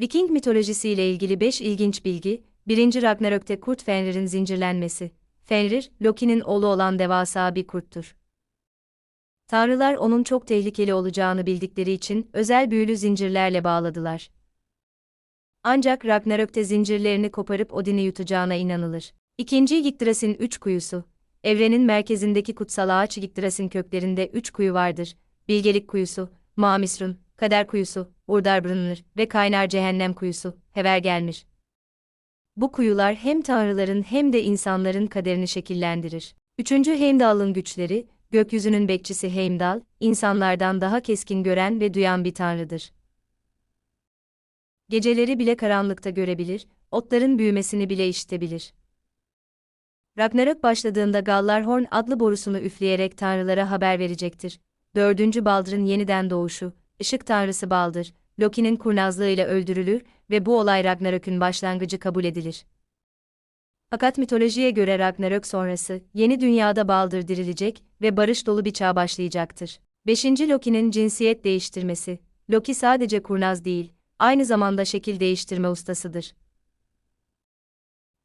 Viking mitolojisiyle ilgili 5 ilginç bilgi, 1. Ragnarök'te kurt Fenrir'in zincirlenmesi. Fenrir, Loki'nin oğlu olan devasa bir kurttur. Tanrılar onun çok tehlikeli olacağını bildikleri için özel büyülü zincirlerle bağladılar. Ancak Ragnarök'te zincirlerini koparıp Odin'i yutacağına inanılır. İkinci Yggdrasil üç kuyusu. Evrenin merkezindeki kutsal ağaç Yggdrasil köklerinde üç kuyu vardır. Bilgelik kuyusu, Mamisrun, Kader kuyusu, Urdarbrunner ve Kaynar Cehennem kuyusu, Hevergelmir. Bu kuyular hem tanrıların hem de insanların kaderini şekillendirir. Üçüncü Heimdall'ın güçleri, gökyüzünün bekçisi Heimdall, insanlardan daha keskin gören ve duyan bir tanrıdır. Geceleri bile karanlıkta görebilir, otların büyümesini bile işitebilir. Ragnarök başladığında Gallarhorn adlı borusunu üfleyerek tanrılara haber verecektir. Dördüncü Baldr'ın yeniden doğuşu, ışık tanrısı Baldır, Loki'nin kurnazlığıyla öldürülür ve bu olay Ragnarök'ün başlangıcı kabul edilir. Fakat mitolojiye göre Ragnarök sonrası, yeni dünyada Baldır dirilecek ve barış dolu bir çağ başlayacaktır. 5. Loki'nin cinsiyet değiştirmesi. Loki sadece kurnaz değil, aynı zamanda şekil değiştirme ustasıdır.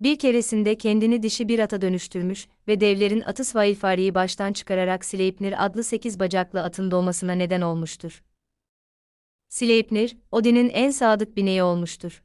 Bir keresinde kendini dişi bir ata dönüştürmüş ve devlerin atı Svailfari'yi baştan çıkararak Sleipnir adlı sekiz bacaklı atın doğmasına neden olmuştur. Sleipnir, Odin'in en sadık bineği olmuştur.